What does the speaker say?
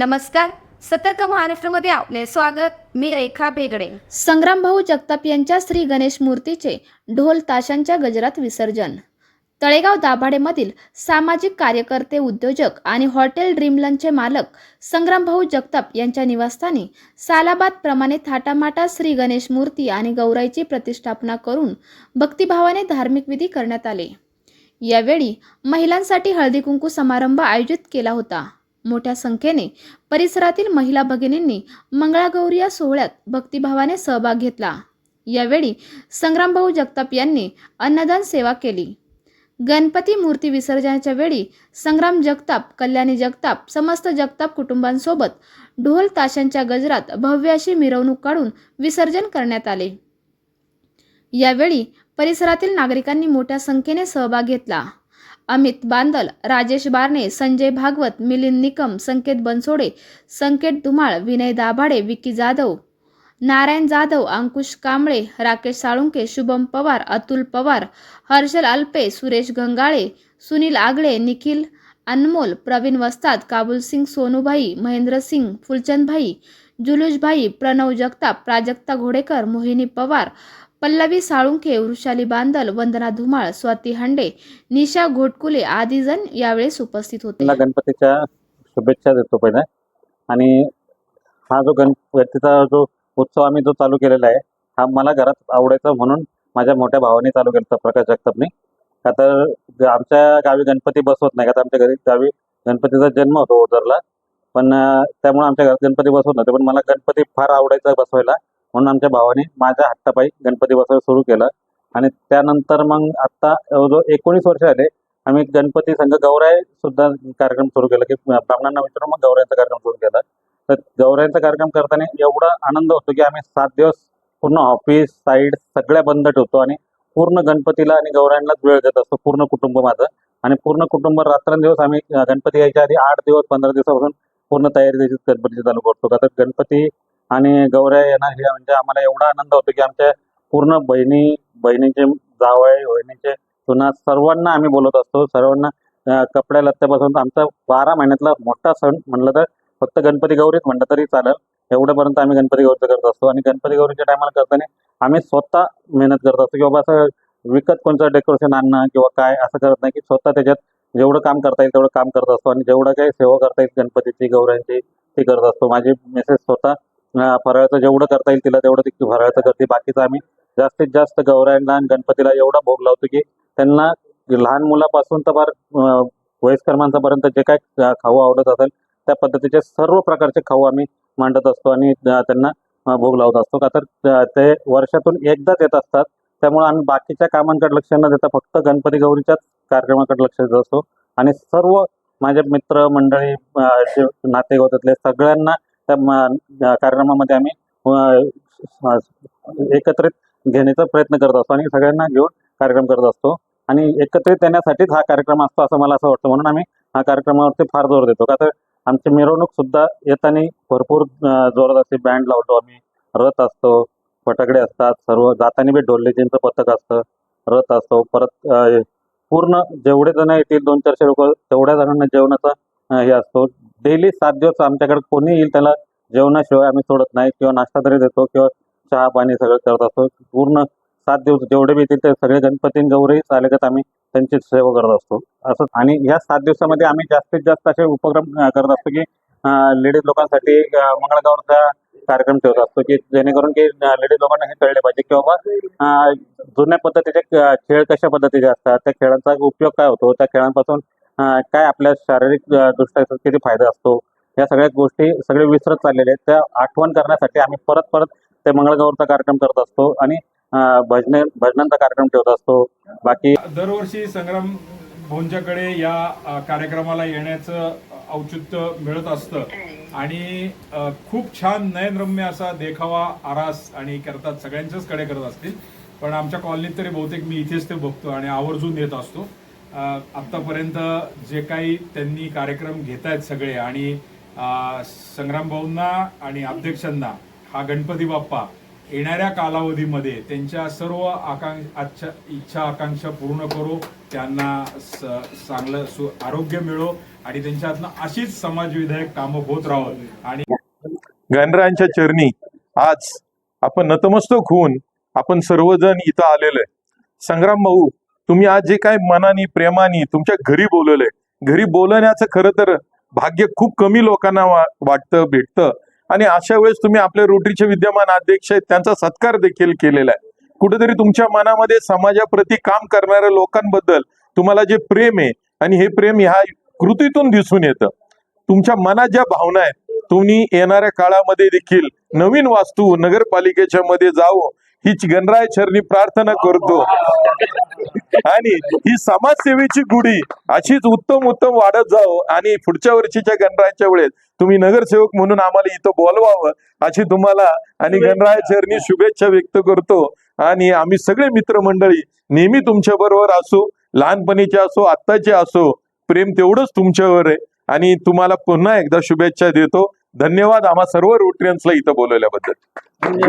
नमस्कार. सतर्क महाराष्ट्रमध्ये आपले स्वागत. मी रेखा बेगडे संग्रामभाऊ जगताप यांच्या श्री गणेश मूर्तीचे ढोल ताशांच्या गजरात विसर्जन. तळेगाव दाभाडेमधील सामाजिक कार्यकर्ते उद्योजक आणि हॉटेल ड्रीमलनचे मालक संग्रामभाऊ जगताप यांच्या निवासस्थानी सालाबादप्रमाणे थाटामाटा श्री गणेश मूर्ती आणि गौराईची प्रतिष्ठापना करून भक्तिभावाने धार्मिक विधी करण्यात आले. यावेळी महिलांसाठी हळदी कुंकू समारंभ आयोजित केला होता. मोठ्या संख्येने परिसरातील महिला भगिनींनी मंगळागौरी या सोहळ्यात भक्तिभावाने सहभाग घेतला. यावेळी संग्रामभाऊ जगताप यांनी अन्नदान सेवा केली. गणपती मूर्ती विसर्जनाच्या वेळी संग्राम जगताप कल्याणी जगताप समस्त जगताप कुटुंबांसोबत ढोल ताशांच्या गजरात भव्य अशी मिरवणूक काढून विसर्जन करण्यात आले. यावेळी परिसरातील नागरिकांनी मोठ्या संख्येने सहभाग घेतला. अमित बांदल राजेश बारणे संजय भागवत मिलिंद निकम संकेत बनसोडे संकेत धुमाळ विनय दाभाडे विकी जाधव नारायण जाधव अंकुश कांबळे राकेश साळुंके शुभम पवार अतुल पवार हर्षल अल्पे सुरेश गंगाळे सुनील आगळे निखिल अनमोल प्रवीण वस्ताद काबुल सिंग सोनूभाई महेंद्र सिंग फुलचंदभाई जुलूशभाई प्रणव जगताप प्राजक्ता घोडेकर मोहिनी पवार पल्लवी साळुंखे वृषाली बांदल वंदना धुमाळ स्वाती हांडे निशा घोटकुले आदी जण यावेळेस उपस्थित होते. गणपतीच्या शुभेच्छा देतो पहिल्या आणि हा जो गणपतीचा जो उत्सव आम्ही जो चालू केलेला आहे हा मला घरात आवडायचा म्हणून माझ्या मोठ्या भावाने चालू केला प्रकाश जगतापने. का तर आमच्या गावी गणपती बसवत नाही. का तर आमच्या घरी गावी गणपतीचा जन्म होतो ओझरला. पण त्यामुळे आमच्या घरात गणपती बसवत नव्हते. पण मला गणपती फार आवडायचा बसवायला. म्हणून आमच्या भावाने माझ्या हट्टापायी गणपती बसवायला सुरू केलं. आणि त्यानंतर मग आता जो एकोणीस वर्ष आले आम्ही गणपती संघ गौराय सुद्धा कार्यक्रम सुरू केला. की ब्राह्मणांना विचारून मग गौरायांचा कार्यक्रम सुरू केला. तर गौरायांचा कार्यक्रम करताना एवढा आनंद होतो की आम्ही सात दिवस पूर्ण ऑफिस साईड सगळ्या बंद ठेवतो आणि पूर्ण गणपतीला आणि गौरायांनाच वेळ देत असतो पूर्ण कुटुंब माझं. आणि पूर्ण कुटुंब रात्रंदिवस आम्ही गणपती यायच्या आधी आठ दिवस पंधरा दिवसापासून पूर्ण तयारी त्याची गणपतीची चालू करतो. का तर गणपती आणि गौऱ्या येणार हे म्हणजे आम्हाला एवढा आनंद होतो की आमच्या पूर्ण बहिणी बहिणीचे जावळ बहिणीचे सुना सर्वांना आम्ही बोलत असतो. सर्वांना कपड्या लत्त्यापासून आमचा बारा महिन्यातला मोठा सण म्हणलं तर फक्त गणपती गौरीच म्हणलं तरी चालेल. एवढ्यापर्यंत आम्ही गणपती गौरीचं करत असतो. आणि गणपती गौरीच्या टायमाला करताना आम्ही स्वतः मेहनत करत असतो किंवा असं विकत कोणतं डेकोरेशन आणणं किंवा काय असं करत नाही की स्वतः त्याच्यात जेवढं काम करता येईल तेवढं काम करत असतो आणि जेवढं काही सेवा करता येईल गणपतीची गौऱ्यांची ती करत असतो. माझी मेसेज स्वतः फराळाचं जेवढं करता येईल तिला तेवढं ती फराळाचं करते. बाकीचं आम्ही जास्तीत जास्त गौऱ्यांना आणि गणपतीला एवढा भोग लावतो की त्यांना लहान मुलापासून तर फार वयस्कर माणसापर्यंत जे काय खाऊ आवडत असेल त्या पद्धतीचे सर्व प्रकारचे खाऊ आम्ही मांडत असतो आणि त्यांना भोग लावत असतो का? तर ते वर्षातून एकदाच येत असतात. त्यामुळे आम्ही बाकीच्या कामांकडे लक्ष न देता फक्त गणपती गौरीच्याच कार्यक्रमाकडे लक्ष देत असतो. आणि सर्व माझे मित्र मंडळी नाते जे नातेगोतातले सगळ्यांना त्या कार्यक्रमामध्ये आम्ही एकत्रित घेण्याचा प्रयत्न करत असतो आणि सगळ्यांना घेऊन कार्यक्रम करत असतो. आणि एकत्रित येण्यासाठीच हा कार्यक्रम असतो असं मला असं वाटतं. म्हणून आम्ही हा कार्यक्रमावरती फार जोर देतो. का तर आमची मिरवणूक सुद्धा येताना भरपूर जोरात असते बँड लावतो आम्ही. रथ असतो फटाकडे असतात सर्व जाताना बी ढोललेजींचं पथक असतं रथ असतो. परत पूर्ण जेवढे जण येतील दोन चारशे लोक तेवढ्या जणांना जेवणाचा हे असतो. डेली सात दिवस आमच्याकडे कोणी येईल त्याला जेवणाशिवाय आम्ही सोडत नाही. किंवा नाश्ता तरी देतो किंवा चहा पाणी सगळं करत असतो. पूर्ण सात दिवस जेवढे बी येतील ते सगळे गणपती गौरही चालत आम्ही त्यांची सेवा करत असतो. असं आणि या सात दिवसामध्ये आम्ही जास्तीत जास्त असे उपक्रम करत असतो की लेडीज लोकांसाठी अं, कार्यक्रम ठेवत असतो की जेणेकरून की लेडीज लोकांना हे कळले पाहिजे की बाबा जुन्या पद्धतीचे खेळ कशा पद्धतीचे असतात त्या खेळांचा उपयोग काय होतो त्या खेळांपासून काय आपल्या शारीरिक दृष्ट्या किती फायदा असतो या सगळ्या गोष्टी सगळे विसरत चाललेले आहेत. त्या आठवण करण्यासाठी आम्ही परत परत ते मंगळगौरचा कार्यक्रम करत असतो आणि भजने भजनांचा कार्यक्रम ठेवत असतो. बाकी दरवर्षी संग्राम भाऊंच्याकडे या कार्यक्रमाला येण्याचं औचित्य मिळत असतं. आणि खूप छान नयनरम्य असा देखावा आरास आणि करतात सगळ्यांच्याच कडे करत असतील. पण आमच्या कॉलनीत तरी बहुतेक मी इथेच ते बघतो आणि आवर्जून येत असतो. आत्तापर्यंत जे काही त्यांनी कार्यक्रम घेत आहेत सगळे आणि संग्राम भाऊंना आणि अध्यक्षांना हा गणपती बाप्पा येणाऱ्या कालावधीमध्ये त्यांच्या सर्व आकांक्षा इच्छा आकांक्षा पूर्ण करो त्यांना स चांगलं सु आरोग्य मिळो आणि त्यांच्यातनं अशीच समाजविधायक कामं होत राहोत. आणि गणरायांच्या चरणी आज आपण नतमस्तक होऊन आपण सर्वजण इथं आलेलो आहे. संग्राम भाऊ तुम्ही आज जे काय मनाने प्रेमाने तुमच्या घरी बोलवलंय. घरी बोलवण्याचं खरं तर भाग्य खूप कमी लोकांना वाटतं भेटतं. आणि अशा वेळेस तुम्ही आपल्या रोटरीचे विद्यमान अध्यक्ष आहेत त्यांचा सत्कार देखील केलेला आहे. कुठेतरी तुमच्या मनामध्ये समाजाप्रती काम करणाऱ्या लोकांबद्दल तुम्हाला जे प्रेम आहे आणि हे प्रेम ह्या कृतीतून दिसून येतं. तुमच्या मनात ज्या भावना आहेत तुम्ही येणाऱ्या काळामध्ये देखील नवीन वास्तू नगरपालिकेच्या मध्ये जावं हीच गणराय चरणी प्रार्थना करतो. आणि ही समाजसेवेची गुढी अशीच उत्तम उत्तम वाढत जावं आणि पुढच्या वर्षीच्या गणरायाच्या वेळेस तुम्ही नगरसेवक म्हणून आम्हाला इथं बोलवावं अशी तुम्हाला आणि गणराय चरणी शुभेच्छा व्यक्त करतो. आणि आम्ही सगळे मित्रमंडळी नेहमी तुमच्या बरोबर असू लहानपणीचे असो आत्ताचे असो प्रेम तेवढंच तुमच्यावर आहे. आणि तुम्हाला पुन्हा एकदा शुभेच्छा देतो. धन्यवाद आम्हा सर्व रोटरियन्सला इथं बोलवल्याबद्दल.